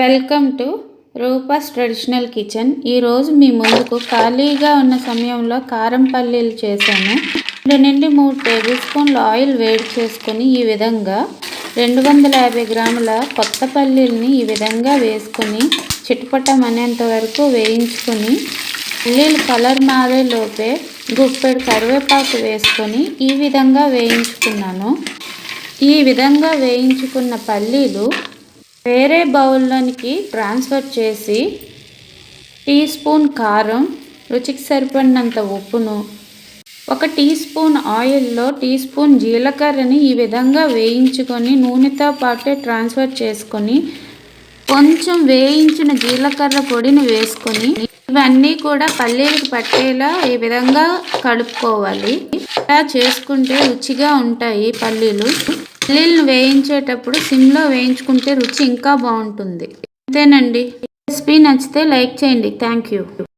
Welcome to Rupa's traditional kitchen. ఈరోజు మీ ముందుకు ఖాళీగా ఉన్న సమయంలో కారం పల్లీలు చేశాను. రెండు నుండి మూడు టేబుల్ స్పూన్లు ఆయిల్ వేడి చేసుకొని ఈ విధంగా రెండు వందల యాభై గ్రాముల కొత్త పల్లీలని ఈ విధంగా వేసుకొని చిటపటమనేంత వరకు వేయించుకొని పల్లీలు కలర్ మారేలోపే గుప్పెడు కరివేపాకు వేసుకొని ఈ విధంగా వేయించుకున్నాను. ఈ విధంగా వేయించుకున్న పల్లీలు వేరే బౌల్లోనికి ట్రాన్స్ఫర్ చేసి టీ స్పూన్ కారం రుచికి సరిపడినంత ఉప్పును ఒక టీ స్పూన్ ఆయిల్లో టీ స్పూన్ జీలకర్రని ఈ విధంగా వేయించుకొని నూనెతో పాటే ట్రాన్స్ఫర్ చేసుకొని కొంచెం వేయించిన జీలకర్ర పొడిని వేసుకొని ఇవన్నీ కూడా పల్లీలకు పట్టేలా ఈ విధంగా కలుపుకోవాలి ఇలా చేసుకుంటే రుచిగా ఉంటాయి పల్లీలు. పల్లీలను వేయించేటప్పుడు సిమ్లో వేయించుకుంటే రుచి ఇంకా బాగుంటుంది. అంతేనండి. రెసిపీ నచ్చితే లైక్ చేయండి. Thank you.